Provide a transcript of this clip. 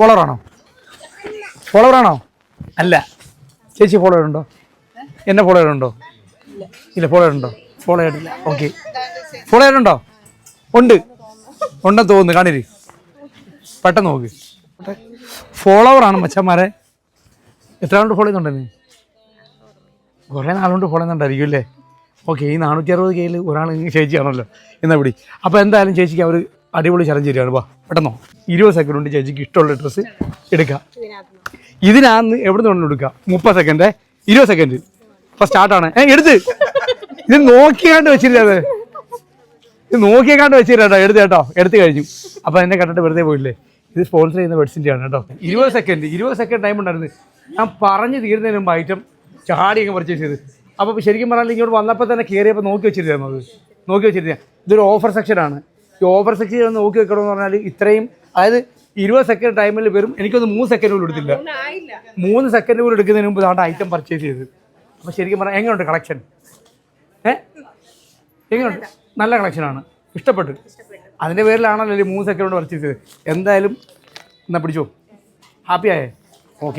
ഫോളോവറാണോ ആണോ? അല്ല. ചേച്ചി ഫോളോവർ ഉണ്ടോ? എന്നെ ഫോളോവർ ഉണ്ടോ? ഇല്ല ഫോളോവർ ഉണ്ടോ? ഫോളോ ചെയ്തിട്ടില്ല ഓക്കെ ഫോളോ ചെയ്തിട്ടുണ്ടോ ഉണ്ട്. ഉണ്ടെന്ന് തോന്നുന്നു കാണിരി. പെട്ടെന്ന് നോക്ക്. ഫോളോവർ ആണ് മച്ചന്മാരെ. എത്ര ആളുണ്ട് ഫോളോ ചെയ്യുന്നുണ്ടെന്ന് കുറേ നാളുകൊണ്ട് ഫോളോ ചെയ്യുന്നുണ്ടായിരിക്കും അല്ലേ? ഓക്കെ ഈ നാനൂറ്റി അറുപത് കെയിൽ ഒരാൾ ചേച്ചിയാണല്ലോ. എന്നാ പിടി. അപ്പോൾ എന്തായാലും ചേച്ചിക്ക് അവർ അടിപൊളി ചലഞ്ച് തരികയാണ് വാ പെട്ടെന്നോ. ഇരുപത് സെക്കൻഡ് കൊണ്ട് ചേച്ചിക്ക് ഇഷ്ടമുള്ള ഡ്രസ്സ് എടുക്കാം. ഇതിനാന്ന് എവിടെ നിന്ന് എടുക്കാം. മുപ്പത് സെക്കൻഡ് ഇരുപത് സെക്കൻഡ് ഇപ്പൊ സ്റ്റാർട്ടാണ് ഏ എടുത്ത്. ഇത് നോക്കിയാണ്ട് വെച്ചിരുന്നത് ഇത് നോക്കിയേക്കാണ്ട് വെച്ചിട്ടോ എടുത്ത് കേട്ടോ. എടുത്ത് കഴിഞ്ഞു. അപ്പൊ എന്നെ കണ്ടിട്ട് വെറുതെ പോയില്ലേ? ഇത് സ്പോൺസർ ചെയ്യുന്ന വെഡ്സിന്റെ ആണ് കേട്ടോ. ഇരുപത് സെക്കൻഡ് ഇരുപത് സെക്കൻഡ് ടൈം ഉണ്ടായിരുന്നു. ഞാൻ പറഞ്ഞു തീരുന്നതിന് മുമ്പ് ഐറ്റം അങ്ങ് പർച്ചേസ് ചെയ്ത്. അപ്പോൾ ശരിക്കും പറഞ്ഞാൽ ഇങ്ങോട്ട് വന്നപ്പോൾ തന്നെ കയറിയപ്പോൾ നോക്കി വെച്ചിരുന്നു അത്. നോക്കി വെച്ചിരുന്ന ഇതൊരു ഓഫർ സെക്ഷനാണ് ഈ ഓഫർ സെക്ഷൻ നോക്കി വെക്കണമെന്ന് പറഞ്ഞാൽ ഇത്രയും അതായത് ഇരുപത് സെക്കൻഡ് ടൈമിൽ വരും എനിക്കൊന്ന് മൂന്ന് സെക്കൻഡ് പോലും എടുത്തില്ല. മൂന്ന് സെക്കൻഡ് പോലും എടുക്കുന്നതിന് മുമ്പ് ഇതാണ്ട് ഐറ്റം പർച്ചേസ് ചെയ്ത് അപ്പോൾ ശരിക്കും പറഞ്ഞാൽ എങ്ങനെയുണ്ട് കളക്ഷൻ ഏ? എങ്ങനെയുണ്ട് നല്ല കളക്ഷനാണ് ഇഷ്ടപ്പെട്ടു. അതിന്റെ പേരിലാണല്ലോ മൂന്ന് സെക്കൻഡ് കൊണ്ട് പർച്ചേസ് ചെയ്തത്. എന്തായാലും എന്നാൽ പിടിച്ചോ? ഹാപ്പി ആയേ? ഓക്കെ